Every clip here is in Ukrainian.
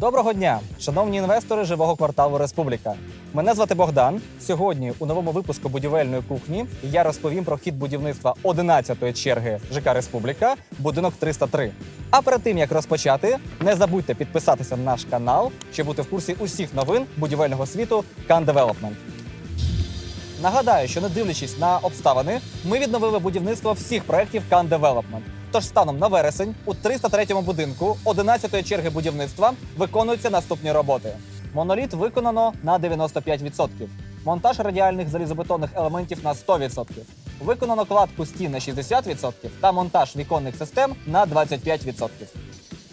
Доброго дня, шановні інвестори живого кварталу Республіка. Мене звати Богдан. Сьогодні у новому випуску будівельної кухні я розповім про хід будівництва 11-ї черги ЖК Республіка, будинок 303. А перед тим як розпочати, не забудьте підписатися на наш канал, щоб бути в курсі усіх новин будівельного світу Can Development. Нагадаю, що не дивлячись на обставини, ми відновили будівництво всіх проєктів Can Development. Тож станом на вересень у 303-му будинку 11-ї черги будівництва виконуються наступні роботи. Моноліт виконано на 95%. Монтаж радіальних залізобетонних елементів на 100%. Виконано кладку стін на 60% та монтаж віконних систем на 25%.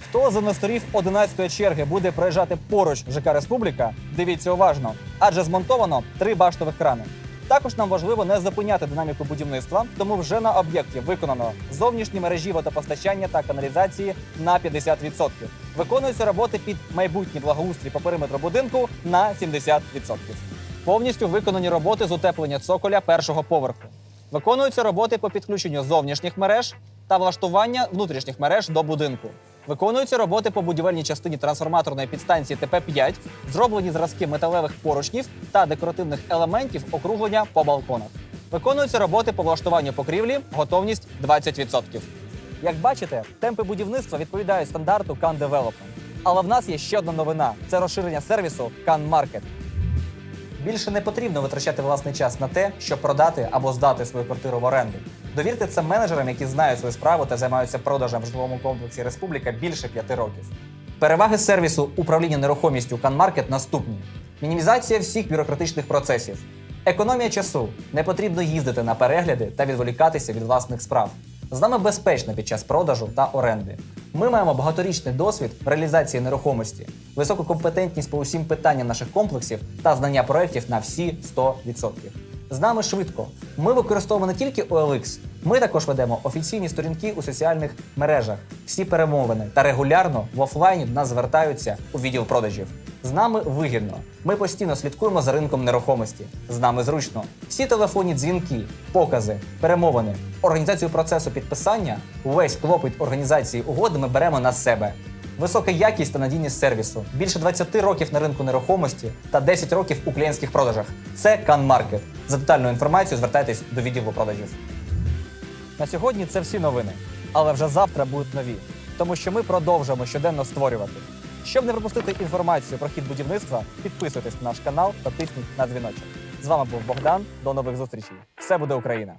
Хто з інвесторів 11-ї черги буде проїжджати поруч ЖК Республіка, дивіться уважно, адже змонтовано три баштових крани. Також нам важливо не зупиняти динаміку будівництва, тому вже на об'єкті виконано зовнішні мережі водопостачання та каналізації на 50%. Виконуються роботи під майбутній благоустрій по периметру будинку на 70%. Повністю виконані роботи з утеплення цоколя першого поверху. Виконуються роботи по підключенню зовнішніх мереж та влаштування внутрішніх мереж до будинку. Виконуються роботи по будівельній частині трансформаторної підстанції ТП-5, зроблені зразки металевих поручнів та декоративних елементів округлення по балконах. Виконуються роботи по влаштуванню покрівлі, готовність 20%. Як бачите, темпи будівництва відповідають стандарту Can Development. Але в нас є ще одна новина: це розширення сервісу Can Market. Більше не потрібно витрачати власний час на те, щоб продати або здати свою квартиру в оренду. Довірте це менеджерам, які знають свою справу та займаються продажем в житловому комплексі Республіка більше п'яти років. Переваги сервісу управління нерухомістю CanMarket наступні: мінімізація всіх бюрократичних процесів, економія часу. Не потрібно їздити на перегляди та відволікатися від власних справ. З нами безпечно під час продажу та оренди. Ми маємо багаторічний досвід реалізації нерухомості, високу компетентність по усім питанням наших комплексів та знання проєктів на всі 100%. З нами швидко. Ми використовуємо не тільки OLX, ми також ведемо офіційні сторінки у соціальних мережах, всі перемовини та регулярно в офлайні до нас звертаються у відділ продажів. З нами вигідно. Ми постійно слідкуємо за ринком нерухомості. З нами зручно. Всі телефонні дзвінки, покази, перемовини, організацію процесу підписання, увесь клопіт організації угоди ми беремо на себе. Висока якість та надійність сервісу, більше 20 років на ринку нерухомості та 10 років у клієнтських продажах. Це CanMarket. За детальною інформацію звертайтесь до відділу продажів. На сьогодні це всі новини, але вже завтра будуть нові, тому що ми продовжуємо щоденно створювати. Щоб не пропустити інформацію про хід будівництва, підписуйтесь на наш канал та тисніть на дзвіночок. З вами був Богдан. До нових зустрічей. Все буде Україна!